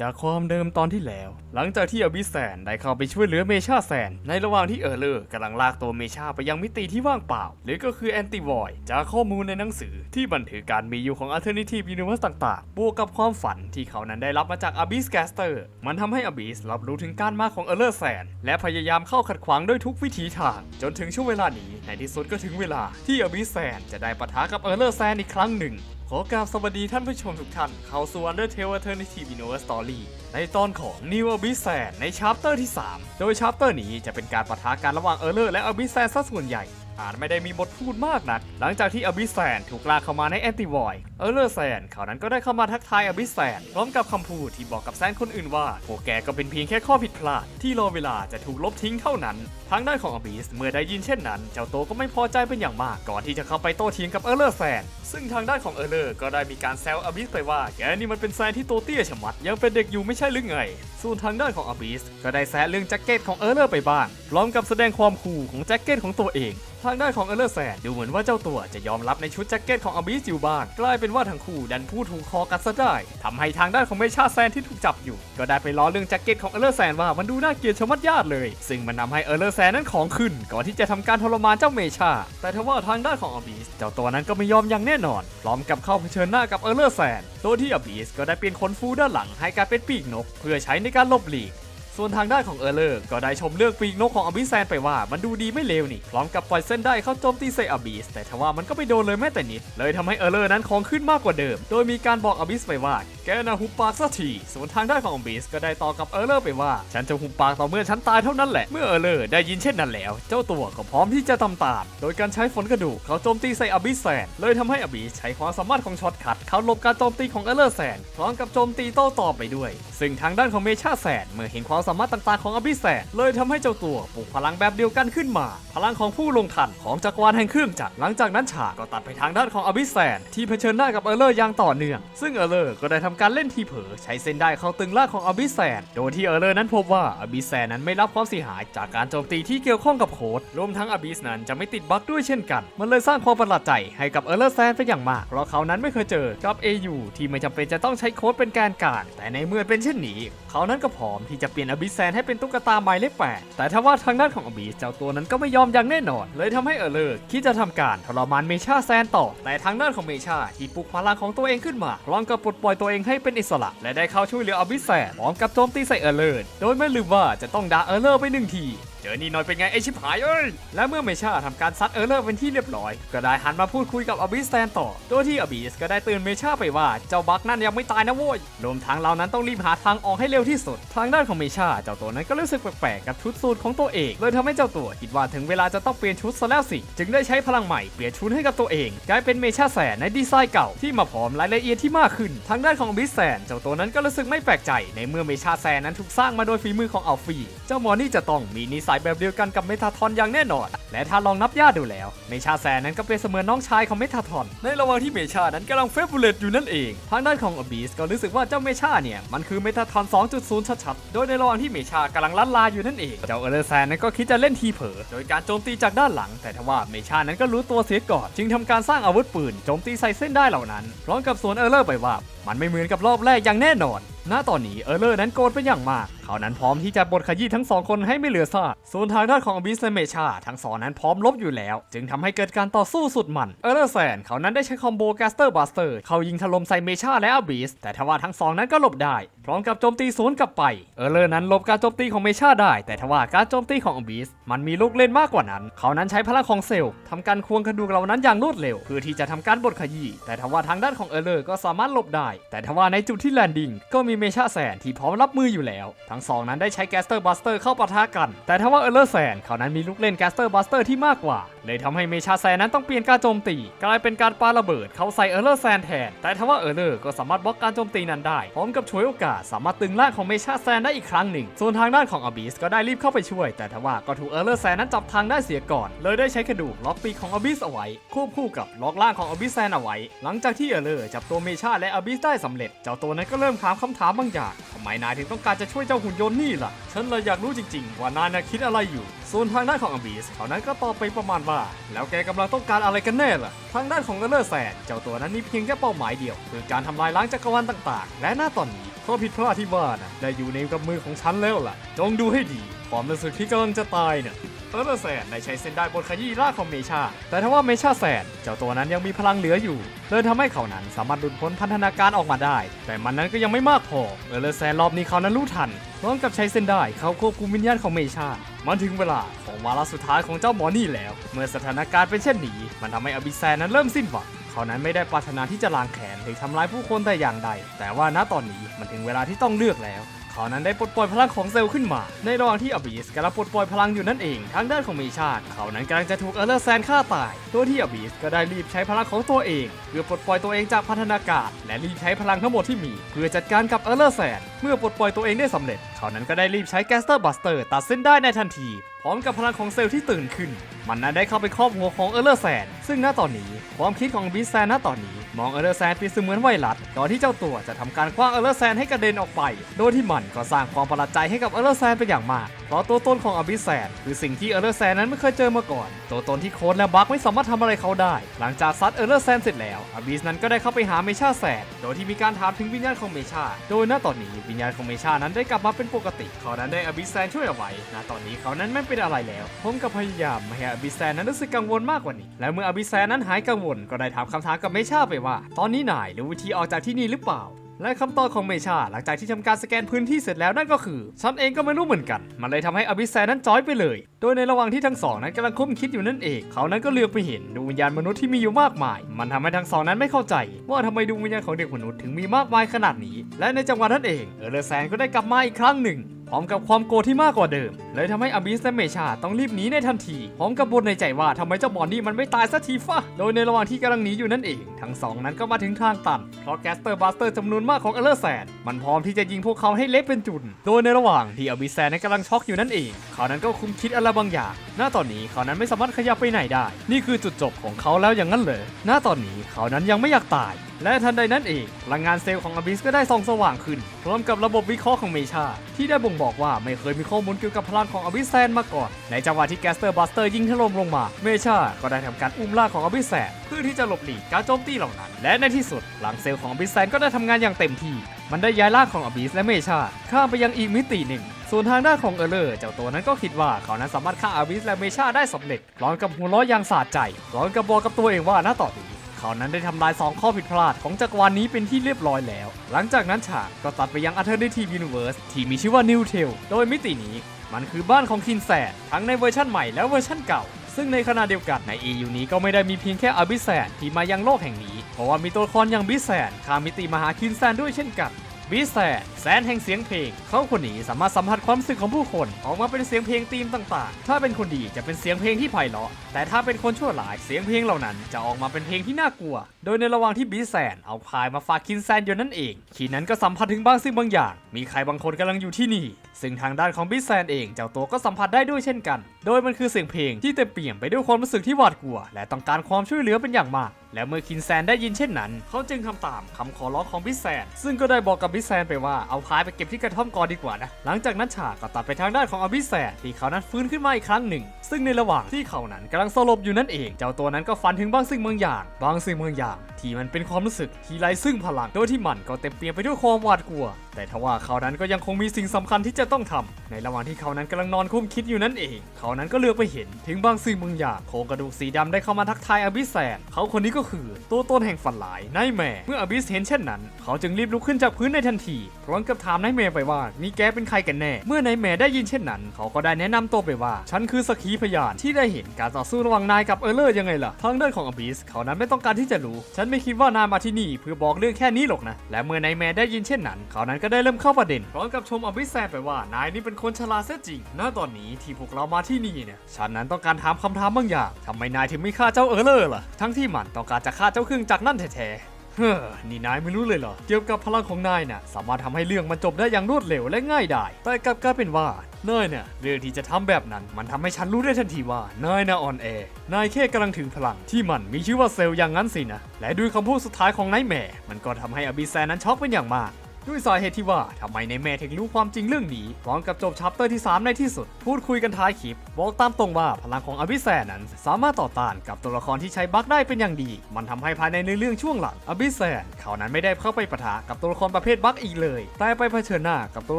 จากความเดิมตอนที่แล้ว หลังจากที่อบิสแซนได้เข้าไปช่วยเหลือเมชาแซน ในระหว่างที่เออร์เลอร์กำลังลากตัวเมชาไปยังมิติที่ว่างเปล่า หรือก็คือแอนติวอยจากข้อมูลในหนังสือที่บันทึกการมีอยู่ของ Alternative Universe ต่างๆ บวกกับความฝันที่เขานั้นได้รับมาจาก Abyss Caster มันทำให้ Abyss รับรู้ถึงการมาของเออร์เลอร์แซน และพยายามเข้าขัดขวางด้วยทุกวิถีทาง จนถึงช่วงเวลานี้ในที่สุดก็ถึงเวลาที่ Abyss แซนจะได้ปะทะกับเออร์เลอร์แซนอีกครั้งหนึ่ง ขอกราบสวัสดีท่านผู้ชมทุกท่าน เข้าสู่ Undertale Alternative Universe Story ในตอนของ New Abyss Sand ในชาร์ปเตอร์ที่ 3 โดยชาร์ปเตอร์นี้จะเป็นการปะทะกันระหว่างเออร์เลอร์และ Abyss Sand ซะส่วนใหญ่ อาจไม่ได้มีบทพูดมากนัก หลังจากที่ Abyss Sand ถูกลากเข้ามาใน Anti Void เออร์เลอร์แซนเขานั้นก็ได้เข้ามาทักทาย Abyss Sand พร้อมกับคำพูดที่บอกกับแซนคนอื่นว่าพวกแกก็เป็นเพียงแค่ข้อผิดพลาด ที่รอเวลาจะถูกลบทิ้งเท่านั้น ทางด้านของ Abyss เมื่อได้ยินเช่นนั้น เจ้าโตก็ไม่พอใจเป็นอย่างมาก ก่อนที่จะเข้าไปโต้เถียงกับเออร์เลอร์แซนซึ่งทางด้านของเออร์เลอร์ก็ได้มีการแซว Abyss ไปว่าแกนี่มันเป็นแซนที่โตเตี้ยชะมัดยังเป็นเด็กอยู่ไม่ใช่หรือไงส่วนทางด้านของ Abyss ก็ได้แซะเรื่องแจ็คเก็ตของเออร์เลอร์ไปบ้าง พร้อมกับแสดงความคูลของแจ็คเก็ตของตัวเอง ทางด้านของเออร์เลอร์แซดูเหมือนว่าเจ้าตัวจะยอมรับในชุดแจ็คเก็ตของอบิสอยู่บ้าง กลายเป็นว่าทั้งคู่ดันพูดถูกคอกันซะได้ทำให้ทางด้านของเมชาแซนที่ถูกจับอยู่ ก็ได้ไปล้อเรื่องแจ็คเก็ตของเออร์เลอร์แซนว่ามันดูน่าเกลียดชะมัดญาติเลย ซึ่งมันนำให้เออร์เลอร์แซนนั้นของขึ้น ก่อนที่จะทำการทรมานเจ้าเมชา แต่ทว่าทางด้านของอบิสเจ้าตัวนั้นก็ไม่ยอมอย่างแน่นอน พร้อมกับเข้าเผชิญหน้ากับเออร์เลอร์แซนโดยที่อบิสก็ได้เปลี่ยนขนฟูด้านหลังให้กลายเป็นปีกนก เพื่อใช้ในการหลบหลีก ส่วนทางด้านของเออร์เลอร์ก็ได้ชมเลือกปีกนกของอบิสแซนไปว่ามันดูดีไม่เลวนี่ พร้อมกับปล่อยเส้นได้เข้าโจมตีใส่อบิสแต่ทว่ามันก็ไม่โดนเลยแม้แต่นิด เลยทำให้เออร์เลอร์นั้นของขึ้นมากกว่าเดิม โดยมีการบอกอบิสไปว่า แกน่ะหุบปากสักที ส่วนทางด้านของอบิสก็ได้ต่อกับเออร์เลอร์ไปว่า ฉันจะหุบปากต่อเมื่อฉันตายเท่านั้นแหละ เมื่อเออร์เลอร์ได้ยินเช่นนั้นแล้ว เจ้าตัวก็พร้อมที่จะทำตาม โดยการใช้ฝนกระดูกเขาโจมตีใส่อบิสแซน เลยทำให้อบิสใช้ความสามารถของช็อตคัทเขาหลบการโจมตีของเออร์เลอร์แซน พร้อมกับโจมตีโต้ตอบไปด้วย ซึ่งทางด้านของเมชาแซนเมื่อเห็นความสามารถต่างๆของอบิสแซน เลยทำให้เจ้าตัวปลุกพลังแบบเดียวกันขึ้นมา พลังของผู้ลงทันของจักรวาลแห่งเครื่องจักรหลังจากนั้นฉากก็ตัดไปทางด้านของอบิสแซนที่เผชิญหน้ากับเออร์เลอร์อย่างต่อเนื่อง ซึ่งเออร์เลอร์ก็ได้ทำการเล่นทีเผลอใช้เส้นได้เข้าตึงล่างของอบิแซนโดยที่เออร์เลอร์นั้นพบว่าอบิแซนนั้นไม่รับความเสียหายจากการโจมตีที่เกี่ยวข้องกับโคดรวมทั้งอบิสนั้นจะไม่ติดบั๊กด้วยเช่นกัน มันเลยสร้างความประหลาดใจให้กับเออร์เลอร์แซนเป็นอย่างมาก เพราะเขานั้นไม่เคยเจอกับ AU ที่ไม่จำเป็นจะต้องใช้โค้ดเป็นแกนกลางแต่ในเมื่อเป็นเช่นนี้ เขานั้นก็พร้อมที่จะเปลี่ยนอบิแซนให้เป็นตุ๊กตาหมายเลขแปดแต่ถ้าว่าทางด้านของอบิสเจ้าตัวนั้นก็ไม่ยอมอย่างแน่นอน เลยทำให้เออร์เลอร์คิดจะทำการทรมานเมชาแซนต่อ แต่ทางด้านของเมชาที่ปลุกพลังของตัวเองขึ้นมาพร้อมกับปลดปล่อยตัวเองให้เป็นอิสระ และได้เข้าช่วยเหลืออบิสแซพร้อมกับโจมตีใส่เออร์เลอร์โดยไม่ลืมว่าจะต้องด่าเออร์เลอร์ไปหนึ่งที จอนี่หน่อยเป็นไงไอชิบหายเอ้ย และเมื่อเมชาทำการซัดเออร์เลอร์เป็นที่เรียบร้อย ก็ได้หันมาพูดคุยกับอบิสแตนต่อ โดยที่อบิสก็ได้เตือนเมชาไปว่าเจ้าบักนั่นยังไม่ตายนะโว้ยรวมทั้งเรานั้นต้องรีบหาทางออกให้เร็วที่สุด ทางด้านของเมชาเจ้าตัวนั้นก็รู้สึกแปลกๆกับชุดสูทของตัวเอง เลยทำให้เจ้าตัวคิดว่าถึงเวลาจะต้องเปลี่ยนชุดซะแล้วสิ จึงได้ใช้พลังใหม่เปลี่ยนชุดให้กับตัวเอง กลายเป็นเมชาแสนในดีไซน์เก่าที่มาพร้อมรายละเอียดที่มากขึ้น ทางด้านของอบิสแสนเจ้าตัวนั้นก็รู้สึกไม่แปลกใจ ในเมื่อเมชาแสนนั้นถูกสร้างมาโดยฝีมือของอัลฟีเจ้าหมอนี่จะต้องมีนิสัยแบบเดียวกันกับเมทาทอนอย่างแน่นอน และถ้าลองนับญาติดูแล้ว เมชาแสนนั้นก็เป็นเสมือนน้องชายของเมทาทอน ในระหว่างที่เมชานั้นกำลังเฟเบูเลตอยู่นั่นเอง ทางด้านของอบิสก็รู้สึกว่าเจ้าเมชาเนี่ย มันคือเมทาทอน 2.0 ชัดๆ โดยในระหว่างที่เมชากำลังลันลาอยู่นั่นเอง เจ้าเอเลอร์แซนนั้นก็คิดจะเล่นทีเผลอโดยการโจมตีจากด้านหลัง แต่ทว่าเมชานั้นก็รู้ตัวเสียก่อนจึงทำการสร้างอาวุธปืนโจมตีใส่เส้นได้เหล่านั้นพร้อมกับสวนเออร์เลอร์ไปว่า มันไม่เหมือนกับรอบแรกอย่างแน่นอน ณตอนนี้เออร์เลอร์นั้นโกรธเป็นอย่างมาก เขานั้นพร้อมที่จะบดขยี้ทั้งสองคนให้ไม่เหลือซากส่วนทางด้านของอบิสและเมชาทั้งสองนั้นพร้อมลบอยู่แล้ว จึงทำให้เกิดการต่อสู้สุดมันเออร์เลอร์แซนเขานั้นได้ใช้คอมโบแกสเตอร์บัสเตอร์เขายิงถล่มใส่เมชาและอบิสแต่ทว่าทั้งสองนั้นก็หลบได้ พร้อมกับโจมตีสวนกลับไปเออร์เลอร์นั้นลบการโจมตีของเมชาได้ แต่ทว่าการโจมตีของอบิสมันมีลูกเล่นมากกว่านั้น เขานั้นใช้พลังของเซลล์ทำการควงกระดูกเหล่านั้นอย่างรวดเร็วเพื่อที่จะทำการบดขยี้แต่ทว่าทางด้านของเออร์เลอร์ก็สามารถหลบได้ แต่ทว่าในจุดที่แลนดิ้งก็มีเมชาแซนที่พร้อมรับมืออยู่แล้ว ทั้งสองนั้นได้ใช้แกสเตอร์บัสเตอร์เข้าปะทะกัน แต่ทว่าเออร์เลอร์แซนเขานั้นมีลูกเล่นแกสเตอร์บัสเตอร์ที่มากกว่า เลยทำให้เมชาแซนนั้นต้องเปลี่ยนการโจมตี กลายเป็นการปาระเบิดเข้าใส่เออร์เลอร์แซนแทน แต่ทว่าเออร์เลอร์ก็สามารถบล็อกการโจมตีนั้นได้ พร้อมกับฉวยโอกาสสามารถตึงร่างของเมชาแซนได้อีกครั้งหนึ่ง ส่วนทางด้านของอบิสก็ได้รีบเข้าไปช่วย แต่ทว่าก็ถูกเออร์เลอร์แซนนั้นจับทางได้เสียก่อน เลยได้ใช้กระดูกล็อกปีกของอบิสเอาไว้ควบคู่กับล็อกร่างของอบิสแซนเอาไว้ หลังจากที่เออร์เลอร์จับตัวเมชาและอบิสได้ได้สำเร็จ เจ้าตัวนั้นก็เริ่มถามคำถามบางอย่างทำไมนายถึงต้องการจะช่วยเจ้าหุ่นยนต์นี่ล่ะ ฉันเลยอยากรู้จริงๆ ว่านายน่ะคิดอะไรอยู่ ส่วนทางด้านของอบีสเขานั้นก็ตอบไปประมาณว่า แล้วแกกำลังต้องการอะไรกันแน่ล่ะ ทางด้านของเอเลอร์แซนเจ้าตัวนั้นมีเพียงแค่เป้าหมายเดียว คือการทำลายล้างจักรวาลต่างๆ และหน้าตอนนี้ข้อผิดพลาดที่ว่าน่ะได้อยู่ในกับมือของฉันแล้วล่ะ จงดูให้ดีความรู้สึกที่กำลังจะตายน่ะเออร์ เลอร์แซนได้ใช้เส้นได้บนขยี้ร่างของเมชา แต่ถ้าว่าเมชาแซนเจ้าตัวนั้นยังมีพลังเหลืออยู่เลยทำให้เขานั้นสามารถหลุดพ้นพันธนาการออกมาได้ แต่มันนั้นก็ยังไม่มากพอเออร์เลแซนรอบนี้เขานั้นรู้ทันพร้อมกับใช้เส้นได้เขาควบคุมวิญญาณของเมชา มันถึงเวลาของวาระสุดท้ายของเจ้าหมอนี่แล้ว เมื่อสถานการณ์เป็นเช่นนี้ มันทำให้อบิแซนนั้นเริ่มสิ้นหวังเขานั้นไม่ได้ปรารถนาที่จะล้างแค้นหรือทำร้ายผู้คนแต่อย่างใด แต่ว่าณตอนนี้มันถึงเวลาที่ต้องเลือกแล้ว เขานั้นได้ปลดปล่อยพลังของเซลล์ขึ้นมา ในระหว่างที่อบิสกำลังปลดปล่อยพลังอยู่นั่นเอง ทางด้านของเมชาติ เขานั้นกำลังจะถูกเออร์เลอร์แซนฆ่าตาย ตัวที่อบิสก็ได้รีบใช้พลังของตัวเอง เพื่อปลดปล่อยตัวเองจากพันธนาการและรีบใช้พลังทั้งหมดที่มี เพื่อจัดการกับเออร์เลอร์แซนเมื่อปลดปล่อยตัวเองได้สำเร็จ เขานั้นก็ได้รีบใช้แกสเตอร์บัสเตอร์ตัดเส้นได้ในทันที พร้อมกับพลังของเซลล์ที่ตื่นขึ้น มันนั้นได้เข้าไปครอบหัวของเออร์เลอร์แซนซึ่งณตอนนี้ความคิดของบิสแซนณตอนนี้ มองเออร์เลอร์แซนเป็นเสมือนไวรัสก่อนที่เจ้าตัวจะทำการคว้างเออร์เลอร์แซนให้กระเด็นออกไป โดยที่มันก็สร้างความประหลาดใจให้กับเออร์เลอร์แซนเป็นอย่างมาก เพราะตัวตนของอบิสแซนคือสิ่งที่เออร์เลอร์แซนนั้นไม่เคยเจอมาก่อน ตัวตนที่โค้ดและบัคไม่สามารถทำอะไรเขาได้ หลังจากซัดเออร์เลอร์แซนเสร็จแล้วอบิสนั้นก็ได้เข้าไปหาเมชาแซนโดยที่มีการถามถึงวิญญาณของเมชา โดยณตอนนี้วิญญาณของเมชานั้นได้กลับมาเป็นปกติ เขานั้นได้อบิสแซนช่วยเอาไว้ณตอนนี้เขานั้นไม่เป็นอะไรแล้ว ผมก็พยายามไม่ให้อบิสแซนนั้นรู้สึกกังวลมากกว่านี้ และเมื่ออบิสแซนนั้นหายกังวลก็ได้ถามคำถามกับเมชาไปว่า ตอนนี้นายรู้วิธีออกจากที่นี่หรือเปล่า และคำตอบของเมชาหลังจากที่ทำการสแกนพื้นที่เสร็จแล้วนั่นก็คือฉันเองก็ไม่รู้เหมือนกัน มันเลยทำให้อบิสแซนนั้นจอยไปเลย โดยในระหว่างที่ทั้งสองนั้นกำลังคุ้มคิดอยู่นั่นเอง เขานั้นก็เลือกไปเห็นดวงวิญญาณมนุษย์ที่มีอยู่มากมาย มันทำให้ทั้งสองนั้นไม่เข้าใจ ว่าทำไมดวงวิญญาณของเด็กมนุษย์ถึงมีมากมายขนาดนี้ และในจังหวะนั้นเองเออร์เลอร์แซนก็ได้กลับมาอีกครั้งหนึ่ง พร้อมกับความโกรธที่มากกว่าเดิม เลยทำให้อบิสและเมชาต้องรีบหนีในทันที พร้อมกับบนในใจว่าทำไมเจ้าบอนนี่มันไม่ตายสักทีฟะโดยในระหว่างที่กำลังหนีอยู่นั่นเอง ทั้งสองนั้นก็มาถึงทางตันเพราะแกสเตอร์บัสเตอร์จำนวนมากของเอเลอร์แซนมันพร้อมที่จะยิงพวกเขาให้เละเป็นจุน โดยในระหว่างที่อบิสแซนนั้นกำลังช็อกอยู่นั่นเอง เขานั้นก็คุมคิดอะไรบางอย่าง ณ ตอนนี้เขานั้นไม่สามารถขยับไปไหนได้ นี่คือจุดจบของเขาแล้วอย่างนั้นเหรอ ณ ตอนนี้เขานั้นยังไม่อยากตายและทันใดนั้นเองพลังงานเซลล์ของอบิสก็ได้ส่องสว่างขึ้น พร้อมกับระบบวิเคราะห์ของเมชา ที่ได้บ่งบอกว่าไม่เคยมีข้อมูลเกี่ยวกับพลังของอบิสแซนมาก่อน ในจังหวะที่แกสเตอร์บัสเตอร์ยิงถล่มลงมา เมชาก็ได้ทำการอุ้มล่าของอบิสแซนเพื่อที่จะหลบหลีกการโจมตีเหล่านั้น และในที่สุดหลังเซลล์ของอบิสแซนก็ได้ทำงานอย่างเต็มที่ มันได้ย้ายร่าของอบิสและเมชาข้ามไปยังอีกมิติหนึ่งส่วนทางด้านของเออร์เลอร์เจ้าตัวนั้นก็คิดว่าเขานั้นสามารถฆ่าอาบิสและเมชาได้สำเร็จพร้อมกับหัวเราะอย่างสะใจร้อมกับบอกกับตัวเองว่าณตอนนี้ เขานั้นได้ทำลาย 2 ข้อผิดพลาดของจักรวาลนี้เป็นที่เรียบร้อยแล้ว หลังจากนั้นฉากก็ตัดไปยัง Alternative Universe ที่มีชื่อว่า New t a l โดยมิตินี้มันคือบ้านของคินแซดทั้งในเวอร์ชันใหม่และเวอร์ชันเก่า ซึ่งในขณะเดียวกันใน EU นี้ก็ไม่ได้มีเพียงแค่อบิแซนที่มายังโลกแห่งนี้ เพราะว่ามีตัวละครอย่างบิแซนข้ามมิติมาหาคินแซนด้วยเช่นกัน บิสแซนแสนแห่งเสียงเพลง เขาคนนี้สามารถสัมผัสความรู้สึกของผู้คนออกมาเป็นเสียงเพลงธีมต่างๆ ถ้าเป็นคนดีจะเป็นเสียงเพลงที่ไพเราะ แต่ถ้าเป็นคนชั่วร้ายเสียงเพลงเหล่านั้นจะออกมาเป็นเพลงที่น่ากลัว โดยในระหว่างที่บิสแซนเอาพายมาฝากคินแซนอยู่นั่นเองขีนั้นก็สัมผัสถึงบางสิ่งบางอย่าง มีใครบางคนกำลังอยู่ที่นี่ ซึ่งทางด้านของบิสแซนเองเจ้าตัวก็สัมผัสได้ด้วยเช่นกัน โดยมันคือเสียงเพลงที่เต็มเปี่ยมไปด้วยความรู้สึกที่หวาดกลัว และต้องการความช่วยเหลือเป็นอย่างมาก และเมื่อคินแซนได้ยินเช่นนั้น เขาจึงทำตามคำขอร้องของบิแซน ซึ่งก็ได้บอกกับบิแซนไปว่าเอาพายไปเก็บที่กระท่อมก่อนดีกว่านะ หลังจากนั้นฉากก็ตัดไปทางด้านของอบิแซนที่เขานั้นฟื้นขึ้นมาอีกครั้งหนึ่ง ซึ่งในระหว่างที่เขานั้นกำลังสลบอยู่นั่นเอง เจ้าตัวนั้นก็ฝันถึงบางสิ่งบางอย่าง บางสิ่งบางอย่าง ที่มันเป็นความรู้สึกที่ไร้ซึ่งพลังโดยที่มันก็เต็มเปี่ยมไปด้วยความหวาดกลัว แต่ทว่าเขานั้นก็ยังคงมีสิ่งสำคัญที่จะต้องทำในระหว่างที่เขานั้นกำลังนอนคุ้มคิดอยู่นั่นเอง เขานั้นก็เลือกไปเห็นถึงบางสิ่งบางอย่างโครงกระดูกสีดำได้เข้ามาทักทายอบิสแซนเขาคนนี้ก็คือตัวตนแห่งฝันหลายนายแม่เมื่ออบิสเห็นเช่นนั้น เขาจึงรีบลุกขึ้นจากพื้นในทันทีพร้อมกับถามนายแม่ไปว่านี่แกเป็นใครกันแน่ เมื่อนายแม่ได้ยินเช่นนั้น เขาก็ได้แนะนำตัวไปว่า ฉันคือสกขีพยานที่ได้เห็นการต่อสู้ระหว่างนายกับเออร์เลอร์ยังไงล่ะทางด้านของอบิสเขานั้นไม่ต้องการที่จะรู้ ฉันไม่คิดว่านายมาที่นี่เพื่อบอกเรื่องแค่นี้หรอกนะและเมื่อนายแม่ได้ยินเช่นนั้น เขานั้นก็ได้เริ่มเข้าประเด็นพร้อมกับชมอบิแซนไปว่านายนี่เป็นคนฉลาดเสียจริงณตอนนี้ที่พวกเรามาที่นี่เนี่ยฉันนั้นต้องการถามคำถามบางอย่างทำไมนายถึงไม่ฆ่าเจ้าเออร์เลอร์ล่ะทั้งที่มันต้องการจะฆ่าเจ้าเครื่องจักรนั่นแท้ๆเฮ้อ นี่นายไม่รู้เลยเหรอ เกี่ยวกับพลังของนายน่ะ สามารถทำให้เรื่องมันจบได้อย่างรวดเร็วและง่ายได้ แต่กลับกลายเป็นว่านายเนี่ยเรื่องที่จะทำแบบนั้น มันทำให้ฉันรู้ได้ทันทีว่านายน่ะอ่อนแอ นายแค่กำลังถึงพลังที่มันมีชื่อว่าเซลล์อย่างนั้นสินะ และด้วยคำพูดสุดท้ายของนายแม่ มันก็ทำให้อบิแซนนั้นช็อกเป็นอย่างมาก ด้วยสาเหตุที่ว่าทำไมในแม่ถึงรู้ความจริงเรื่องนี้พร้อมกับจบชัปเตอร์ที่ 3 ในที่สุด พูดคุยกันท้ายคลิป บอกตามตรงว่าพลังของอบิแซนนั้น สามารถต่อต้านกับตัวละครที่ใช้บั๊กได้เป็นอย่างดี มันทำให้ภายในในเรื่องช่วงหลังอบิแซนเขานั้นไม่ได้เข้าไปปะทะกับตัวละครประเภทบั๊กอีกเลย แต่ไปเผชิญหน้ากับตัว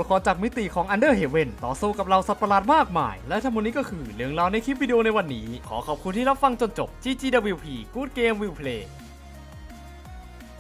ละครจากมิติของ Under Heaven ต่อสู้กับเราสัตว์ประหลาดมากมาย และทั้งหมดนี้ก็คือเรื่องราวในคลิปวิดีโอในวันนี้ ขอขอบคุณที่รับฟังจนจบ GGWP Good Game Will Play